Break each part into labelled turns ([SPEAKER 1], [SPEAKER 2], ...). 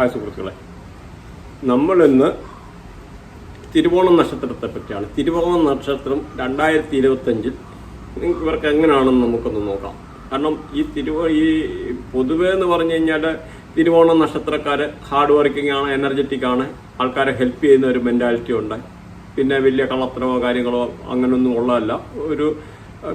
[SPEAKER 1] Hi സുഹൃത്തുക്കളെ. നമ്മളിന്ന് തിരുവോണം നക്ഷത്രത്തെ പറ്റിയാണ് തിരുവോണം നക്ഷത്രം രണ്ടായിരത്തി ഇരുപത്തഞ്ചിൽ ഇവർക്ക് എങ്ങനെയാണെന്ന് നമുക്കൊന്ന് നോക്കാം. കാരണം ഈ തിരുവോ ഈ പൊതുവേ എന്ന് പറഞ്ഞു കഴിഞ്ഞാൽ തിരുവോണം നക്ഷത്രക്കാർ ഹാർഡ് വർക്കിംഗ് ആണ് എനർജറ്റിക് ആണ് ആൾക്കാരെ ഹെൽപ്പ് ചെയ്യുന്ന ഒരു മെന്റാലിറ്റി ഉണ്ട്. പിന്നെ വലിയ കള്ളത്തരമോ കാര്യങ്ങളോ അങ്ങനെയൊന്നും ഉള്ളതല്ല. ഒരു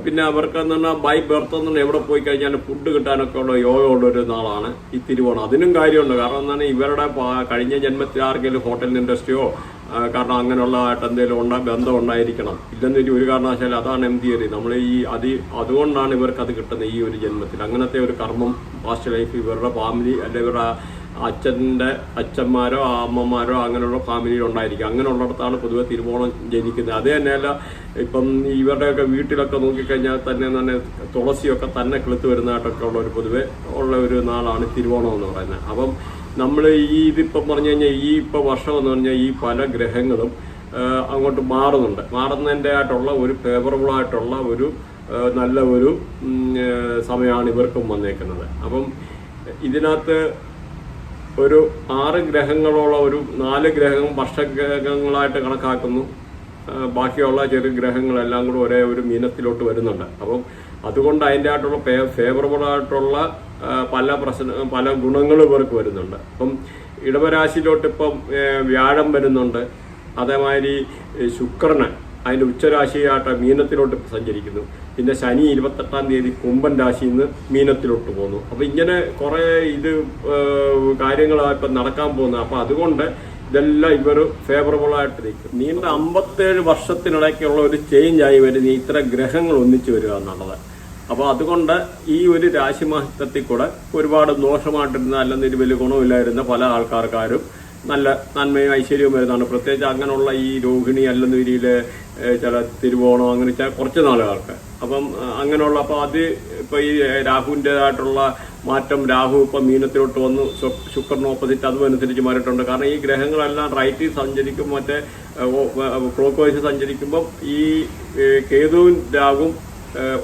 [SPEAKER 1] പിന്നെ അവർക്ക് എന്ന് പറഞ്ഞാൽ ബൈ ബർത്ത് എന്ന് എവിടെ പോയി കഴിഞ്ഞാൽ ഫുഡ് കിട്ടാനൊക്കെ ഉള്ള യോഗ ഉള്ള ഒരു നാളാണ് ഈ തിരുവോണം. അതിനും കാര്യമുണ്ട്. കാരണം എന്താണ് ഇവരുടെ കഴിഞ്ഞ ജന്മത്തിൽ ആർക്കെങ്കിലും ഹോട്ടൽ ഇൻഡസ്ട്രിയോ കാരണം അങ്ങനെയുള്ളതായിട്ട് എന്തെങ്കിലും ഉണ്ട ബന്ധം ഉണ്ടായിരിക്കണം. ഇല്ലെന്ന് ഒരു- കാരണവശാലും അതാണ് എം തിയറി നമ്മൾ ഈ അതി അതുകൊണ്ടാണ് ഇവർക്ക് അത് കിട്ടുന്നത് ഈ ഒരു ജന്മത്തിൽ. അങ്ങനത്തെ ഒരു കർമ്മം പാസ്റ്റ് ലൈഫ് ഇവരുടെ ഫാമിലി അല്ലെ ഇവരുടെ അച്ഛന്റെ അച്ഛന്മാരോ അമ്മമാരോ അങ്ങനെയുള്ള ഫാമിലിയിൽ ഉണ്ടായിരിക്കും. അങ്ങനെയുള്ളിടത്താണ് പൊതുവെ തിരുവോണം ജനിക്കുന്നത്. അത് തന്നെയല്ല ഇപ്പം ഇവരുടെയൊക്കെ വീട്ടിലൊക്കെ നോക്കിക്കഴിഞ്ഞാൽ തന്നെ തന്നെ തുളസിയൊക്കെ തന്നെ കിളുത്ത് വരുന്നതായിട്ടൊക്കെ ഉള്ള ഒരു പൊതുവെ ഉള്ള ഒരു നാളാണ് തിരുവോണം എന്ന് പറയുന്നത്. അപ്പം നമ്മൾ ഈ ഇതിപ്പം പറഞ്ഞു കഴിഞ്ഞാൽ ഈ ഇപ്പം വർഷം എന്ന് പറഞ്ഞാൽ ഈ പല ഗ്രഹങ്ങളും അങ്ങോട്ട് മാറുന്നുണ്ട്. മാറുന്നതിന്റെ ആയിട്ടുള്ള ഒരു ഫേവറബിൾ ആയിട്ടുള്ള ഒരു നല്ല ഒരു സമയമാണ് ഇവർക്കും വന്നേക്കുന്നത്. അപ്പം ഇതിനകത്ത് ഒരു ആറ് ഗ്രഹങ്ങളോളം ഒരു നാല് ഗ്രഹം വർഷഗ്രഹങ്ങളായിട്ട് കണക്കാക്കുന്നു. ബാക്കിയുള്ള ചെറു ഗ്രഹങ്ങളെല്ലാം കൂടെ ഒരേ ഒരു മീനത്തിലോട്ട് വരുന്നുണ്ട്. അപ്പം അതുകൊണ്ട് അതിന്റെ ആയിട്ടുള്ള ഫേവറബിൾ ആയിട്ടുള്ള പല പ്രശ്ന പല ഗുണങ്ങളും ഇവർക്ക് വരുന്നുണ്ട്. അപ്പം ഇടവരാശിയിലോട്ട് ഇപ്പം വ്യാഴം വരുന്നുണ്ട്. അതേമാതിരി ശുക്രന് അതിന്റെ ഉച്ചരാശിയായിട്ട് മീനത്തിലോട്ട് സഞ്ചരിക്കുന്നു. പിന്നെ ശനി ഇരുപത്തെട്ടാം തീയതി കുംഭൻ രാശിയിൽ നിന്ന് മീനത്തിലോട്ട് പോകുന്നു അപ്പോൾ ഇങ്ങനെ കുറേ ഇത് കാര്യങ്ങളാണ് ഇപ്പം നടക്കാൻ പോകുന്നത്. അപ്പോൾ അതുകൊണ്ട് ഇതെല്ലാം ഇവർ ഫേവറബിളായിട്ട് നിൽക്കും. നീണ്ട അമ്പത്തേഴ് വർഷത്തിനിടയ്ക്കുള്ള ഒരു ചേഞ്ചായി വരുന്ന ഇത്ര ഗ്രഹങ്ങൾ ഒന്നിച്ചു വരിക എന്നുള്ളത്. അപ്പോൾ അതുകൊണ്ട് ഈ ഒരു രാശിമാസത്തിൽ കൂടെ ഒരുപാട് ദോഷമായിട്ടിരുന്ന അല്ലെങ്കിൽ വലിയ ഗുണമില്ലായിരുന്ന പല ആൾക്കാർക്കാരും നല്ല നന്മയും ഐശ്വര്യവും വരുന്നതാണ്. പ്രത്യേകിച്ച് അങ്ങനെയുള്ള ഈ രോഹിണി അല്ലെന്നൂരിയിൽ ചില തിരുവോണം അങ്ങനെ ചില കുറച്ച് നാളുകൾക്ക്. അപ്പം അങ്ങനെയുള്ള അപ്പോൾ അത് ഇപ്പോൾ ഈ രാഹുവിന്റെതായിട്ടുള്ള മാറ്റം രാഹു ഇപ്പം മീനത്തിലോട്ട് വന്നു. ശുക്രന് ഓപ്പോസിറ്റ് അതും അനുസരിച്ച് മാറിയിട്ടുണ്ട്. കാരണം ഈ ഗ്രഹങ്ങളെല്ലാം റൈറ്റിൽ സഞ്ചരിക്കും മറ്റേ ക്ലോക്ക് വൈസ് സഞ്ചരിക്കുമ്പം ഈ കേതുവും രാഹുവും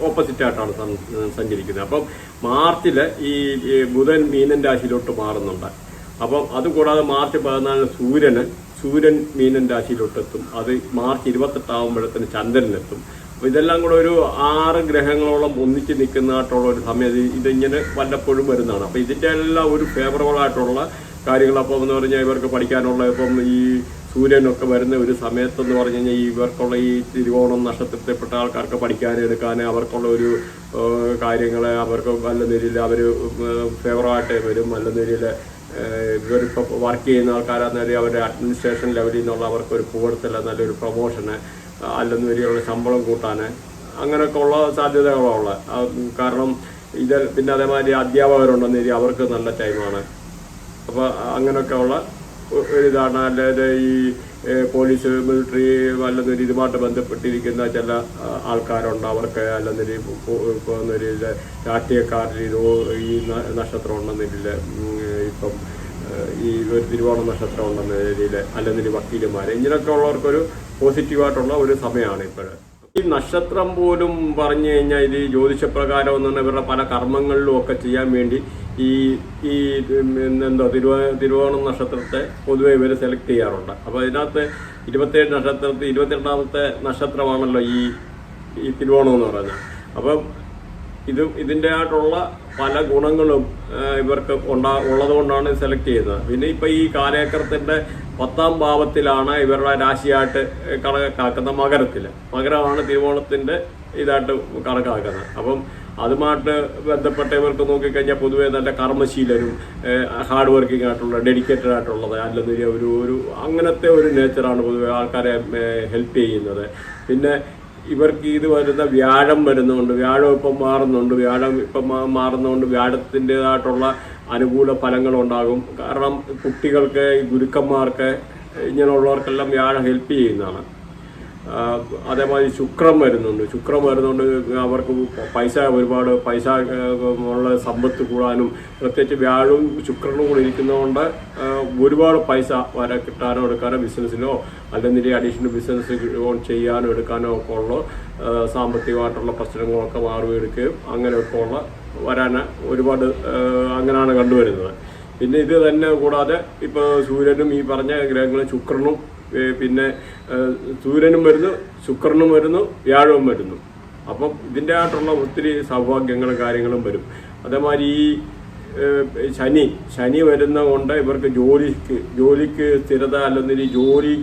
[SPEAKER 1] ഓപ്പോസിറ്റ് ആയിട്ടാണ് സഞ്ച- സഞ്ചരിക്കുന്നത്. അപ്പം മാർച്ചിൽ ഈ ബുധൻ മീനൻ രാശിയിലോട്ട് മാറുന്നുണ്ട്. അപ്പം അതുകൂടാതെ മാർച്ച് പതിനാലിന് സൂര്യന് സൂര്യൻ മീനൻ രാശിയിലോട്ടെത്തും. അത് മാർച്ച് ഇരുപത്തെട്ടാവുമ്പോഴത്തേന് ചന്ദ്രനെത്തും അപ്പോൾ ഇതെല്ലാം കൂടെ ഒരു ആറ് ഗ്രഹങ്ങളോളം ഒന്നിച്ച് നിൽക്കുന്നതായിട്ടുള്ള ഒരു സമയം. ഇതിങ്ങനെ വല്ലപ്പോഴും വരുന്നതാണ്. അപ്പോൾ ഇതിന്റെ എല്ലാം ഒരു ഫേവറബിൾ ആയിട്ടുള്ള കാര്യങ്ങൾ. അപ്പോൾ എന്ന് പറഞ്ഞാൽ ഇവർക്ക് പഠിക്കാനുള്ള ഇപ്പം ഈ സൂര്യനൊക്കെ വരുന്ന ഒരു സമയത്തെന്ന് പറഞ്ഞു കഴിഞ്ഞാൽ ഇവർക്കുള്ള ഈ തിരുവോണം നക്ഷത്രത്തിൽപ്പെട്ട ആൾക്കാർക്ക് പഠിക്കാൻ എടുക്കാൻ അവർക്കുള്ള ഒരു കാര്യങ്ങൾ അവർക്ക് നല്ല നിലയിൽ അവർ ഫേവറായിട്ട് വരും. നല്ല നിലയിൽ ഇവരിപ്പോൾ വർക്ക് ചെയ്യുന്ന ആൾക്കാരാണെന്നറിയാം അവരുടെ അഡ്മിനിസ്ട്രേഷൻ ലെവലിൽ നിന്നുള്ള അവർക്ക് ഒരു പുകഴ്ത്തൽ നല്ലൊരു പ്രൊമോഷന് അല്ലെന്ന് വരെയുള്ള ശമ്പളം കൂട്ടാൻ അങ്ങനെയൊക്കെ ഉള്ള സാധ്യതകളുള്ള കാരണം ഇത് പിന്നെ അതേമാതിരി അധ്യാപകരുണ്ടെന്ന് അവർക്ക് നല്ല ടൈമാണ് അപ്പോൾ അങ്ങനെയൊക്കെ ഉള്ള ഇതാണ്. അല്ലാതെ ഈ പോലീസ് മിലിറ്ററി അല്ലെന്നൊരു ഇതുമായിട്ട് ബന്ധപ്പെട്ടിരിക്കുന്ന ചില ആൾക്കാരുണ്ട്? അവർക്ക് അല്ലെന്നൊരു ഇപ്പോൾ എന്നൊരു ഇത് ഈ നക്ഷത്രം ഉണ്ടെന്നില്ല ഇപ്പം ഈ ഒരു തിരുവോണ നക്ഷത്രം ഉണ്ടെന്ന രീതിയിൽ അല്ലെന്നൊരു വക്കീലുമാർ ഇങ്ങനെയൊക്കെ ഉള്ളവർക്കൊരു പോസിറ്റീവായിട്ടുള്ള ഒരു സമയമാണ് ഇപ്പോഴ്. ഈ നക്ഷത്രം പോലും പറഞ്ഞു കഴിഞ്ഞാൽ ഇത് ജ്യോതിഷപ്രകാരം എന്ന് പറഞ്ഞാൽ ഇവരുടെ പല കർമ്മങ്ങളിലും ഒക്കെ ചെയ്യാൻ വേണ്ടി ഈ ഈ എന്താ തിരുവ തിരുവോണം നക്ഷത്രത്തെ പൊതുവെ ഇവർ സെലക്ട് ചെയ്യാറുണ്ട്. അപ്പോൾ ഇതിനകത്ത് ഇരുപത്തേഴ് നക്ഷത്രത്തിൽ ഇരുപത്തിരണ്ടാമത്തെ നക്ഷത്രമാണല്ലോ ഈ ഈ തിരുവോണം എന്ന് പറയുന്നത് അപ്പം ഇത് ഇതിന്റെ ആയിട്ടുള്ള പല ഗുണങ്ങളും ഇവർക്ക് ഉണ്ടാ ഉള്ളതുകൊണ്ടാണ് സെലക്ട് ചെയ്യുന്നത്. പിന്നെ ഇപ്പം ഈ കാലചക്രത്തിന്റെ പത്താം ഭാവത്തിലാണ് ഇവരുടെ രാശിയായിട്ട് കണക്കാക്കുന്ന മകരത്തിൽ മകരമാണ് തിരുവോണത്തിന്റെ ഇതായിട്ട് കണക്കാക്കുന്നത്. അപ്പം അതുമായിട്ട് ബന്ധപ്പെട്ട ഇവർക്ക് നോക്കിക്കഴിഞ്ഞാൽ പൊതുവേ നല്ല കർമ്മശീലരും ഹാർഡ് വർക്കിംഗ് ആയിട്ടുള്ള ഡെഡിക്കേറ്റഡ് ആയിട്ടുള്ളത് അല്ലെങ്കിൽ ഒരു ഒരു അങ്ങനത്തെ ഒരു നേച്ചറാണ് പൊതുവെ ആൾക്കാരെ ഹെൽപ്പ് ചെയ്യുന്നത്. പിന്നെ ഇവർക്ക് ഇത് വരുന്ന വ്യാഴം വരുന്നുണ്ട്. വ്യാഴം ഇപ്പം മാറുന്നുണ്ട്. വ്യാഴം ഇപ്പം മാറുന്നുണ്ട് വ്യാഴത്തിന്റെതായിട്ടുള്ള അനുകൂല ഫലങ്ങളുണ്ടാകും. കാരണം കുട്ടികൾക്ക് ഗുരുക്കന്മാർക്ക് ഇങ്ങനെയുള്ളവർക്കെല്ലാം വ്യാഴം ഹെൽപ്പ് ചെയ്യുന്നതാണ്. അതേമാതിരി ശുക്രം വരുന്നുണ്ട്. ശുക്രം വരുന്നുണ്ട് അവർക്ക് പൈസ ഒരുപാട് പൈസ ഉള്ള സമ്പത്ത് കൂടാനും പ്രത്യേകിച്ച് വ്യാഴവും ശുക്രനും കൂടി ഇരിക്കുന്നതുകൊണ്ട് ഒരുപാട് പൈസ വരെ കിട്ടാനോ എടുക്കാനോ ബിസിനസ്സിലോ അല്ലെങ്കിൽ അഡീഷണൽ ബിസിനസ് ചെയ്യാനോ എടുക്കാനോ ഒക്കെ ഉള്ള സാമ്പത്തികമായിട്ടുള്ള പ്രശ്നങ്ങളൊക്കെ മാറിയെടുക്കുകയും അങ്ങനെയൊക്കെ ഉള്ള വരാൻ ഒരുപാട് അങ്ങനെയാണ് കണ്ടുവരുന്നത്. പിന്നെ ഇത് തന്നെ കൂടാതെ ഇപ്പോൾ സൂര്യനും ഈ പറഞ്ഞ ഗ്രഹങ്ങളും ശുക്രനും പിന്നെ സൂര്യനും വരുന്നു ശുക്രനും വരുന്നു വ്യാഴവും വരുന്നു. അപ്പം ഇതിന്റെ ആയിട്ടുള്ള ഒത്തിരി സൗഭാഗ്യങ്ങളും കാര്യങ്ങളും വരും. അതേമാതിരി ഈ ശനി ശനി വരുന്ന കൊണ്ട് ഇവർക്ക് ജോലിക്ക് ജോലിക്ക് സ്ഥിരത അല്ലെങ്കിൽ ജോലി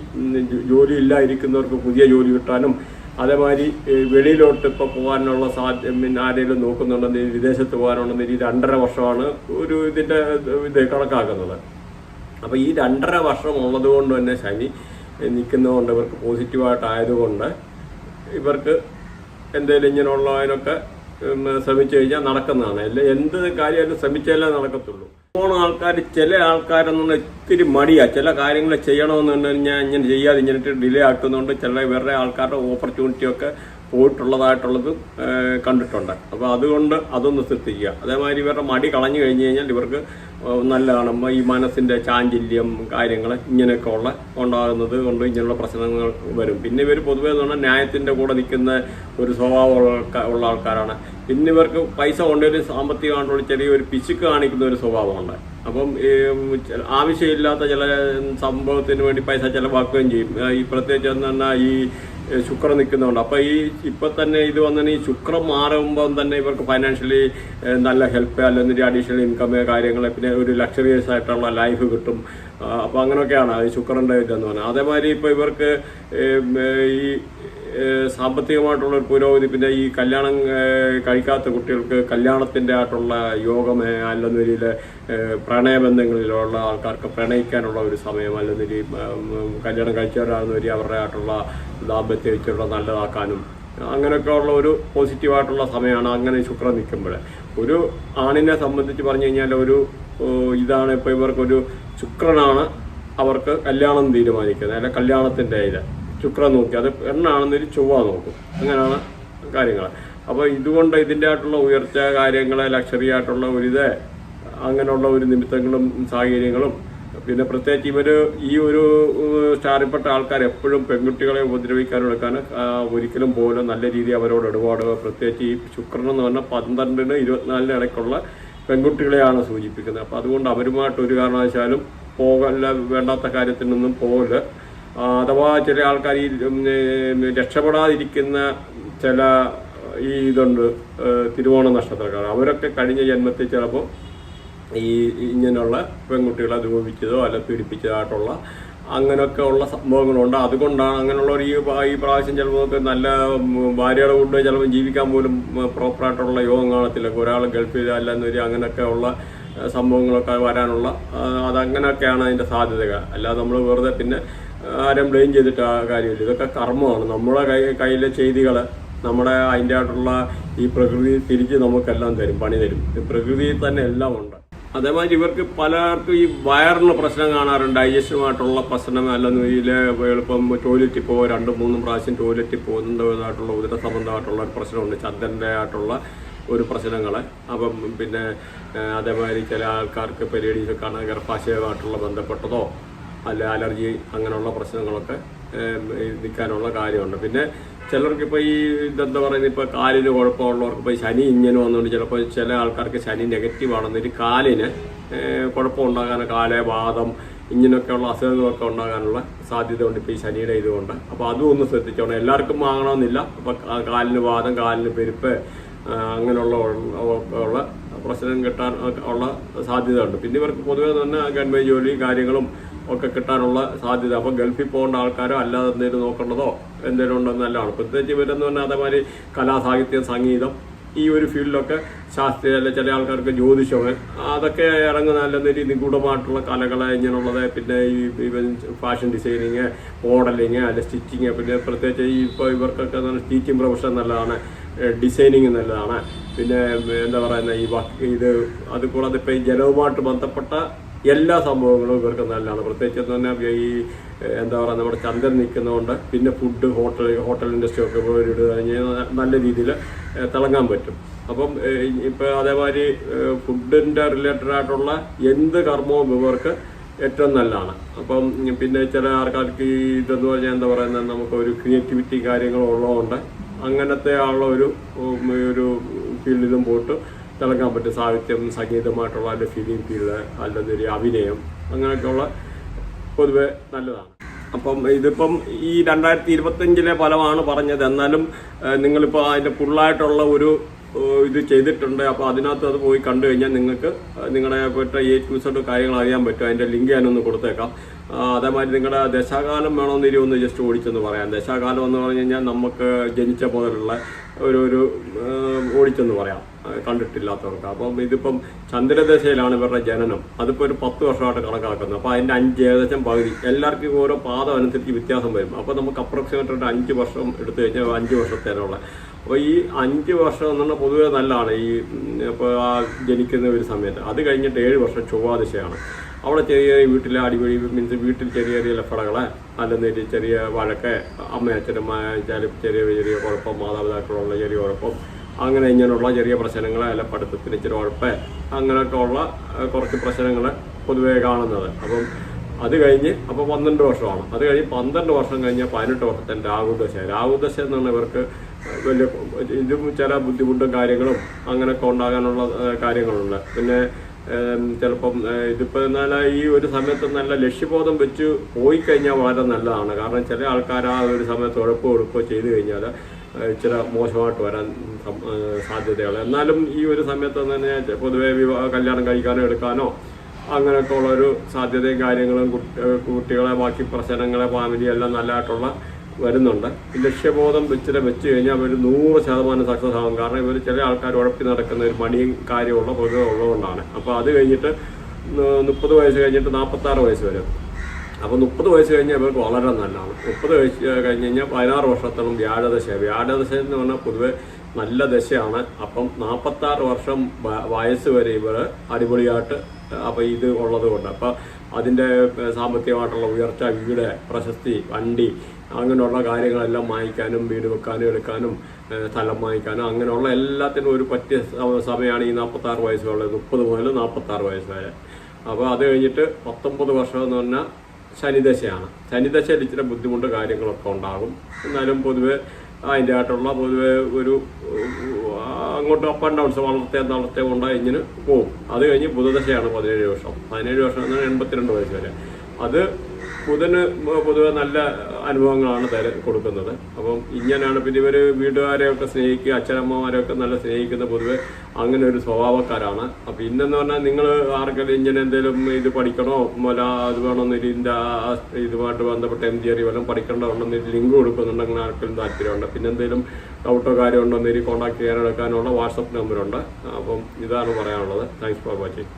[SPEAKER 1] ജോലി ഇല്ലാതിരിക്കുന്നവർക്ക് പുതിയ ജോലി കിട്ടാനും അതേമാതിരി വെളിയിലോട്ട് ഇപ്പോൾ പോകാനുള്ള സാധ്യ പിന്നെ ആരെങ്കിലും നോക്കുന്നുണ്ടെങ്കിൽ വിദേശത്ത് പോകാനുണ്ടെങ്കിൽ ഈ രണ്ടര വർഷമാണ് ഒരു ഇതിന്റെ ഇത് കണക്കാക്കുന്നത്. അപ്പോൾ ഈ രണ്ടര വർഷം ഉള്ളത് കൊണ്ട് തന്നെ ശനി നിൽക്കുന്നതുകൊണ്ട് ഇവർക്ക് പോസിറ്റീവായിട്ടായതുകൊണ്ട് ഇവർക്ക് എന്തെങ്കിലും ഇങ്ങനെയുള്ളതിനൊക്കെ ശ്രമിച്ചു കഴിഞ്ഞാൽ നടക്കുന്നതാണ്. അല്ല? എന്ത് കാര്യമായാലും ശ്രമിച്ചാലേ നടക്കത്തുള്ളൂ. പോണ ആൾക്കാർ ചില ആൾക്കാരെന്നുള്ള ഇത്തിരി മടിയാണ് ചില കാര്യങ്ങൾ ചെയ്യണമെന്ന് കഴിഞ്ഞാൽ ഇങ്ങനെ ചെയ്യാതെ ഇങ്ങനെ ഡിലേ ആക്കുന്നതുകൊണ്ട് ചില വേറെ ആൾക്കാരുടെ ഓപ്പർച്യൂണിറ്റിയൊക്കെ പോയിട്ടുള്ളതായിട്ടുള്ളത് കണ്ടിട്ടുണ്ട്. അപ്പോൾ അതുകൊണ്ട് അതൊന്ന് ശ്രദ്ധിക്കുക. അതേമാതിരി ഇവരുടെ മടി കളഞ്ഞു കഴിഞ്ഞ് കഴിഞ്ഞാൽ ഇവർക്ക് നല്ലതാണ്. ഈ മനസ്സിന്റെ ചാഞ്ചല്യം കാര്യങ്ങൾ ഇങ്ങനെയൊക്കെ ഉള്ള ഉണ്ടാകുന്നത് കൊണ്ട് ഇങ്ങനെയുള്ള പ്രശ്നങ്ങൾ വരും. പിന്നെ ഇവർ പൊതുവേ എന്ന് പറഞ്ഞാൽ ന്യായത്തിന്റെ കൂടെ നിൽക്കുന്ന ഒരു സ്വഭാവമുള്ള ഉള്ള ആൾക്കാരാണ്. പിന്നെ ഇവർക്ക് പൈസ കൊണ്ടൊരു സാമ്പത്തികമായിട്ടുള്ള ചെറിയൊരു പിശുക്ക് കാണിക്കുന്ന ഒരു സ്വഭാവമുണ്ട്. അപ്പം ആവശ്യമില്ലാത്ത ചില സംഭവത്തിന് വേണ്ടി പൈസ ചിലവാക്കുകയും ചെയ്യും. ഈ പ്രത്യേകിച്ച് എന്ന് പറഞ്ഞാൽ ഈ ശുക്രൻ നിൽക്കുന്നുണ്ട് അപ്പോൾ ഈ ഇപ്പം തന്നെ ഇത് വന്നതിന് ഈ ശുക്രം മാറുമ്പം തന്നെ ഇവർക്ക് ഫൈനാൻഷ്യലി നല്ല ഹെൽപ്പ് അല്ലെങ്കിൽ അഡീഷണൽ ഇൻകം കാര്യങ്ങൾ പിന്നെ ഒരു ലക്ഷറിയസ് ആയിട്ടുള്ള ലൈഫ് കിട്ടും. അപ്പോൾ അങ്ങനെയൊക്കെയാണ് ശുക്രന്റെ ഇതെന്ന് പറഞ്ഞാൽ. അതേമാതിരി ഇപ്പോൾ ഇവർക്ക് ഈ സാമ്പത്തികമായിട്ടുള്ള ഒരു പുരോഗതി പിന്നെ ഈ കല്യാണം കഴിക്കാത്ത കുട്ടികൾക്ക് കല്യാണത്തിന്റെ ആയിട്ടുള്ള യോഗം അല്ലെന്ന രീതിയിൽ പ്രണയബന്ധങ്ങളിലുള്ള ആൾക്കാർക്ക് പ്രണയിക്കാനുള്ള ഒരു സമയം അല്ലെന്ന രീതി കല്യാണം കഴിച്ചവരാണെന്ന് വരി അവരുടെ ആയിട്ടുള്ള ദാമ്പത്യ വെച്ചുള്ള നല്ലതാക്കാനും അങ്ങനെയൊക്കെ ഉള്ള ഒരു പോസിറ്റീവായിട്ടുള്ള സമയമാണ് അങ്ങനെ ശുക്രൻ നിൽക്കുമ്പോൾ. ഒരു ആണിനെ സംബന്ധിച്ച് പറഞ്ഞു കഴിഞ്ഞാൽ ഒരു ഇതാണ് ഇപ്പോൾ ഇവർക്കൊരു ശുക്രനാണ് അവർക്ക് കല്യാണം തീരുമാനിക്കുന്നത് അല്ലെ കല്യാണത്തിന്റെ ഇത് ശുക്രൻ നോക്കി. അത് എണ്ണാണെന്നൊരു ചൊവ്വ നോക്കും. അങ്ങനെയാണ് കാര്യങ്ങൾ. അപ്പോൾ ഇതുകൊണ്ട് ഇതിന്റെ ആയിട്ടുള്ള ഉയർച്ച കാര്യങ്ങൾ ലക്ഷറി ആയിട്ടുള്ള ഒരിത് അങ്ങനെയുള്ള ഒരു നിമിത്തങ്ങളും സാഹചര്യങ്ങളും പിന്നെ പ്രത്യേകിച്ച് ഇവർ ഈ ഒരു സ്റ്റാറിൽപ്പെട്ട ആൾക്കാർ എപ്പോഴും പെൺകുട്ടികളെ ഉപദ്രവിക്കാനെടുക്കാൻ ഒരിക്കലും പോലും നല്ല രീതിയിൽ അവരോട് ഇടപാടുക പ്രത്യേകിച്ച് ഈ ശുക്രൻ എന്ന് പറഞ്ഞാൽ പന്ത്രണ്ടിന് ഇരുപത്തിനാലിന് ഇടയ്ക്കുള്ള പെൺകുട്ടികളെയാണ് സൂചിപ്പിക്കുന്നത്. അപ്പോൾ അതുകൊണ്ട് അവരുമായിട്ട് ഒരു കാരണവശാലും പോകല്ല വേണ്ടാത്ത കാര്യത്തിനൊന്നും പോകല്ല അഥവാ ചില ആൾക്കാർ ഈ രക്ഷപ്പെടാതിരിക്കുന്ന ചില ഈ ഇതുണ്ട് തിരുവോണ നക്ഷത്രക്കാർ. അവരൊക്കെ കഴിഞ്ഞ ജന്മത്തിൽ ചിലപ്പോൾ ഈ ഇങ്ങനെയുള്ള പെൺകുട്ടികളെ ദ്രോഹിച്ചതോ അല്ല പീഡിപ്പിച്ചതായിട്ടുള്ള അങ്ങനെയൊക്കെ ഉള്ള സംഭവങ്ങളുണ്ട്. അതുകൊണ്ടാണ് അങ്ങനെയുള്ള ഒരു ഈ പ്രാ- ഈ പ്രാവശ്യം ചിലപ്പോൾ നല്ല ഭാര്യയുടെ കൂടെ ചിലപ്പോൾ ജീവിക്കാൻ പോലും പ്രോപ്പറായിട്ടുള്ള യോഗം കാണത്തില്ല ഒരാൾ ഗൾഫിൽ അല്ലെന്ന് വരിക അങ്ങനെയൊക്കെ ഉള്ള സംഭവങ്ങളൊക്കെ വരാനുള്ള അതങ്ങനെയൊക്കെയാണ് അതിന്റെ സാധ്യതകൾ. അല്ലാതെ നമ്മൾ വെറുതെ പിന്നെ ആരും ബ്ലെയിം ചെയ്തിട്ട് ആ കാര്യമില്ല. ഇതൊക്കെ കർമ്മമാണ്. നമ്മുടെ കൈ കയ്യിലെ ചെയ്തികൾ നമ്മുടെ അതിന്റെ ആയിട്ടുള്ള ഈ പ്രകൃതി തിരിച്ച് നമുക്കെല്ലാം തരും പണി തരും. പ്രകൃതിയിൽ തന്നെ എല്ലാം ഉണ്ട്. അതേമാതിരി ഇവർക്ക് പലർക്കും ഈ വയറിന് പ്രശ്നം കാണാറുണ്ട്. ഡൈജസ്റ്റുമായിട്ടുള്ള പ്രശ്നം അല്ലെന്ന് ഇതിൽ എളുപ്പം ടോയ്ലറ്റിൽ പോകും. രണ്ടും മൂന്നും പ്രാവശ്യം ടോയ്ലറ്റിൽ പോകുന്നതായിട്ടുള്ള ഉദര സംബന്ധമായിട്ടുള്ള ഒരു പ്രശ്നമുണ്ട്. ചന്ദ്രന്റെ ആയിട്ടുള്ള ഒരു പ്രശ്നങ്ങൾ അപ്പം പിന്നെ അതേമാതിരി ചില ആൾക്കാർക്ക് പെരീഡീസ് കാണാൻ ഗർഭാശയമായിട്ടുള്ള ബന്ധപ്പെട്ടതോ അല്ല അലർജി അങ്ങനെയുള്ള പ്രശ്നങ്ങളൊക്കെ നിൽക്കാനുള്ള കാര്യമുണ്ട്. പിന്നെ ചിലർക്ക് ഇപ്പോൾ ഈ ഇതെന്താ പറയുന്നത്? ഇപ്പോൾ കാലിന് കുഴപ്പമുള്ളവർക്ക് ഇപ്പോൾ ശനി ഇങ്ങനെ വന്നുകൊണ്ട് ചിലപ്പോൾ ചില ആൾക്കാർക്ക് ശനി നെഗറ്റീവ് ആണെന്നൊരു കാലിന് കുഴപ്പമുണ്ടാകാൻ കാല വാദം ഇങ്ങനെയൊക്കെയുള്ള അസുഖങ്ങളൊക്കെ ഉണ്ടാകാനുള്ള സാധ്യതയുണ്ട് ഇപ്പോൾ ഈ ശനിയുടെ ഇതുകൊണ്ട്. അപ്പോൾ അതും ഒന്ന് ശ്രദ്ധിച്ചോണം. എല്ലാവർക്കും വാങ്ങണമെന്നില്ല. അപ്പോൾ കാലിന് വാദം കാലിന് പെരുപ്പ് അങ്ങനെയുള്ള ഉള്ള- പ്രശ്നം കിട്ടാൻ ഉള്ള സാധ്യത ഉണ്ട് പിന്നെ ഇവർക്ക് പൊതുവേ തന്നെ ഗവൺമെന്റ് ജോലി കാര്യങ്ങളും ഒക്കെ കിട്ടാനുള്ള സാധ്യത. അപ്പോൾ ഗൾഫിൽ പോകേണ്ട ആൾക്കാരോ അല്ലാതെ എന്തെങ്കിലും നോക്കേണ്ടതോ എന്തെങ്കിലും ഉണ്ടെന്ന് നല്ലതാണ്. പ്രത്യേകിച്ച് ഇവരെന്ന് പറഞ്ഞാൽ അതേമാതിരി കലാസാഹിത്യം സംഗീതം ഈ ഒരു ഫീൽഡിലൊക്കെ ശാസ്ത്രീയ അല്ലെ ചില ആൾക്കാർക്ക് ജ്യോതിഷം അതൊക്കെ ഇറങ്ങുന്ന നല്ല രീതി നിഗൂഢമായിട്ടുള്ള കലകൾ ഇങ്ങനെയുള്ളത്. പിന്നെ ഈ ഫാഷൻ ഡിസൈനിങ് മോഡലിങ് അല്ലെ സ്റ്റിച്ചിങ് പിന്നെ പ്രത്യേകിച്ച് ഈ ഇപ്പോൾ ഇവർക്കൊക്കെ ടീച്ചിങ് പ്രൊഫഷൻ നല്ലതാണ്. ഡിസൈനിങ് നല്ലതാണ്. പിന്നെ എന്താ പറയുന്ന ഈ ഇത് അതുകൂടാതെ ഇപ്പോൾ ഈ ജലവുമായിട്ട് ബന്ധപ്പെട്ട എല്ലാ സംഭവങ്ങളും ഇവർക്ക് നല്ലതാണ് പ്രത്യേകിച്ച് തന്നെ ഈ എന്താ പറയുക നമ്മുടെ ചന്ദ്രൻ നിൽക്കുന്നതുകൊണ്ട് പിന്നെ ഫുഡ് ഹോട്ടൽ ഹോട്ടൽ ഇൻഡസ്ട്രി ഒക്കെ ഇടുക കഴിഞ്ഞാൽ നല്ല രീതിയിൽ തിളങ്ങാൻ പറ്റും. അപ്പം ഇപ്പോൾ അതേമാതിരി ഫുഡിന്റെ റിലേറ്റഡ് ആയിട്ടുള്ള എന്ത് കർമ്മവും ഇവർക്ക് ഏറ്റവും നല്ലതാണ്. അപ്പം പിന്നെ ചില ആൾക്കാർക്ക് ഇതെന്ന് പറഞ്ഞാൽ എന്താ പറയുന്നത് നമുക്ക് ഒരു ക്രിയേറ്റിവിറ്റി കാര്യങ്ങളും ഉള്ളതുകൊണ്ട് അങ്ങനത്തെ ഉള്ള ഒരു ഒരു ഫീൽഡിലും പോയിട്ട് തിളങ്ങാൻ പറ്റും സാഹിത്യം സംഗീതമായിട്ടുള്ള അതിന്റെ ഫിലിം ഫീൽഡ് അല്ലെങ്കിൽ അഭിനയം അങ്ങനെയൊക്കെയുള്ള പൊതുവെ നല്ലതാണ്. അപ്പം ഇതിപ്പം ഈ രണ്ടായിരത്തി ഇരുപത്തഞ്ചിലെ ഫലമാണ് പറഞ്ഞത്. എന്നാലും നിങ്ങളിപ്പോൾ അതിന്റെ ഫുള്ളായിട്ടുള്ള ഒരു ഇത് ചെയ്തിട്ടുണ്ട്. അപ്പോൾ അതിനകത്ത് അത് പോയി കണ്ടു കഴിഞ്ഞാൽ നിങ്ങൾക്ക് നിങ്ങളുടെ പറ്റ എ ടു സെഡ് കാര്യങ്ങൾ അറിയാൻ പറ്റും. അതിന്റെ ലിങ്ക് ഞാനൊന്ന് കൊടുത്തേക്കാം. അതേമാതിരി നിങ്ങളുടെ ദശാകാലം വേണമെന്ന് ഒന്ന് ജസ്റ്റ് ഓടിച്ചെന്ന് പറയാം. ദശാകാലം എന്ന് പറഞ്ഞു കഴിഞ്ഞാൽ നമുക്ക് ജനിച്ച പോലുള്ള ഒരു ഒരു ഓടിച്ചെന്ന് പറയാം. കണ്ടിട്ടില്ലാത്തവർക്ക്. അപ്പം ഇതിപ്പം ചന്ദ്രദശയിലാണ് ഇവരുടെ ജനനം. അതിപ്പോൾ ഒരു പത്ത് വർഷമായിട്ട് കണക്കാക്കുന്നത് അപ്പോൾ അതിന്റെ അഞ്ച് ഏകദേശം പകുതി. എല്ലാവർക്കും ഓരോ പാദം അനുസരിച്ച് വ്യത്യാസം വരും. അപ്പോൾ നമുക്ക് അപ്രോക്സിമേറ്റ് ഒരു അഞ്ച് വർഷം എടുത്തു കഴിഞ്ഞാൽ അഞ്ച് വർഷത്തേനുള്ള. അപ്പോൾ ഈ അഞ്ച് വർഷം എന്ന് പറഞ്ഞാൽ പൊതുവെ നല്ലതാണ്. ഈ ഇപ്പോൾ ആ ജനിക്കുന്ന ഒരു സമയത്ത്. അത് കഴിഞ്ഞിട്ട് ഏഴ് വർഷം ചൊവ്വാദശയാണ്. അവിടെ ചെറിയ ചെറിയ വീട്ടിലെ അടിപൊളി മീൻസ് വീട്ടിൽ ചെറിയ ചെറിയ ലഫടകളെ അല്ലെങ്കിൽ ചെറിയ വഴക്ക് അമ്മ അച്ഛനമ്മാച്ചാലും ചെറിയ ചെറിയ കുഴപ്പം മാതാപിതാക്കളുള്ള ചെറിയ കുഴപ്പം അങ്ങനെ ഇങ്ങനെയുള്ള ചെറിയ പ്രശ്നങ്ങൾ അല്ല പഠിത്തത്തിന് ഇച്ചിരി ഉഴപ്പ് അങ്ങനെയൊക്കെ ഉള്ള കുറച്ച് പ്രശ്നങ്ങൾ പൊതുവേ കാണുന്നത്. അപ്പം അത് കഴിഞ്ഞ് അപ്പോൾ പന്ത്രണ്ട് വർഷമാണ്. അത് കഴിഞ്ഞ് പന്ത്രണ്ട് വർഷം കഴിഞ്ഞ് പതിനെട്ട് വർഷത്തെ രാഹുദശ രാഹുദശ എന്ന് പറഞ്ഞാൽ ഇവർക്ക് വലിയ ഇതും ചില ബുദ്ധിമുട്ടും കാര്യങ്ങളും അങ്ങനെയൊക്കെ ഉണ്ടാകാനുള്ള കാര്യങ്ങളുണ്ട്. പിന്നെ ചിലപ്പം ഇതിപ്പോൾ എന്നാൽ ഈ ഒരു സമയത്ത് നല്ല ലക്ഷ്യബോധം വെച്ച് പോയി കഴിഞ്ഞാൽ വളരെ നല്ലതാണ്. കാരണം ചില ആൾക്കാർ ആ ഒരു സമയത്ത് ഉഴപ്പോ ഉഴപ്പോ ചെയ്തു കഴിഞ്ഞാൽ ഇച്ചിരി മോശമായിട്ട് വരാൻ സാധ്യതകൾ എന്നാലും ഈ ഒരു സമയത്ത് തന്നെ പൊതുവേ വിവാഹ കല്യാണം കഴിക്കാനോ എടുക്കാനോ അങ്ങനെയൊക്കെ ഉള്ള ഒരു സാധ്യതയും കാര്യങ്ങളും കുട്ടി- കുട്ടികളെ ബാക്കി പ്രശ്നങ്ങളെ ഫാമിലി എല്ലാം നല്ലതായിട്ടുള്ള വരുന്നുണ്ട്. ലക്ഷ്യബോധം ഇച്ചിരി വെച്ച് കഴിഞ്ഞാൽ ഒരു നൂറ് ശതമാനം സക്സസ് ആകും കാരണം ഇവർ ചില ആൾക്കാർ ഉഴപ്പി നടക്കുന്ന ഒരു പണിയും കാര്യമുള്ള പൊതുവെ ഉള്ളതുകൊണ്ടാണ്. അപ്പോൾ അത് കഴിഞ്ഞിട്ട് മുപ്പത് വയസ്സ് കഴിഞ്ഞിട്ട് നാൽപ്പത്താറ് വയസ്സ് വരെ. അപ്പോൾ മുപ്പത് വയസ്സ് കഴിഞ്ഞാൽ ഇവർക്ക് വളരെ നല്ലതാണ്. മുപ്പത് വയസ്സ് കഴിഞ്ഞ് കഴിഞ്ഞാൽ പതിനാറ് വർഷത്തോളം വ്യാഴദശ. വ്യാഴദശ എന്ന് പറഞ്ഞാൽ പൊതുവെ നല്ല ദശയാണ്. അപ്പം നാൽപ്പത്താറ് വർഷം വയസ്സ് വരെ ഇവർ അടിപൊളിയായിട്ട് അപ്പോൾ ഇത് ഉള്ളത് കൊണ്ട്. അപ്പോൾ അതിന്റെ സാമ്പത്തികമായിട്ടുള്ള ഉയർച്ച വീട് പ്രശസ്തി വണ്ടി അങ്ങനെയുള്ള കാര്യങ്ങളെല്ലാം വാങ്ങിക്കാനും വീട് വെക്കാനും എടുക്കാനും സ്ഥലം വാങ്ങിക്കാനും അങ്ങനെയുള്ള എല്ലാത്തിനും ഒരു പറ്റിയ സമയമാണ് ഈ നാൽപ്പത്താറ് വയസ്സുള്ളത്. മുപ്പത് മുതൽ നാൽപ്പത്താറ് വയസ്സ് വരെ. അപ്പോൾ അത് കഴിഞ്ഞിട്ട് പത്തൊമ്പത് വർഷം എന്ന് പറഞ്ഞാൽ ശനിദശയാണ്. ശനിദശയിൽ ഇച്ചിരി ബുദ്ധിമുട്ട് കാര്യങ്ങളൊക്കെ ഉണ്ടാകും. എന്നാലും പൊതുവെ അതിന്റെ ആയിട്ടുള്ള പൊതുവെ ഒരു അങ്ങോട്ട് അപ്പ് ആൻഡ് ഡൗൺസ് വളർത്തേ നടത്തേ കൊണ്ട് ഇങ്ങനെ പോകും. അത് കഴിഞ്ഞ് ബുധദശയാണ് പതിനേഴ് വർഷം. പതിനേഴ് വർഷം എന്ന് പറഞ്ഞാൽ എൺപത്തിരണ്ട് വയസ്സ് വരെ. അത് ബുധന് പൊതുവെ നല്ല അനുഭവങ്ങളാണ് തര കൊടുക്കുന്നത്. അപ്പം ഇങ്ങനെയാണ് പിന്നെ ഇവർ വീട്ടുകാരെയൊക്കെ സ്നേഹിക്കുക അച്ഛനമ്മമാരെയൊക്കെ നല്ല സ്നേഹിക്കുന്ന പൊതുവെ അങ്ങനെ ഒരു സ്വഭാവക്കാരാണ്. അപ്പം ഇന്നെന്ന് പറഞ്ഞാൽ നിങ്ങൾ ആർക്കെങ്കിലും ഇങ്ങനെ എന്തെങ്കിലും ഇത് പഠിക്കണോ? അല്ല അത് വേണമെന്ന് ഇതിന്റെ ഇതുമായിട്ട് ബന്ധപ്പെട്ട എം ജി വല്ലതും പഠിക്കേണ്ടതുണ്ടെന്ന് ലിങ്ക് കൊടുക്കുന്നുണ്ടെങ്കിൽ ആർക്കെങ്കിലും താല്പര്യമുണ്ട്. പിന്നെ എന്തെങ്കിലും ഡൗട്ടോ കാര്യമുണ്ടോ എന്നൊരു കോൺടാക്ട് ചെയ്യാനെടുക്കാനുള്ള വാട്സപ്പ് നമ്പറുണ്ട് അപ്പം ഇതാണ് പറയാനുള്ളത്. Thanks for watching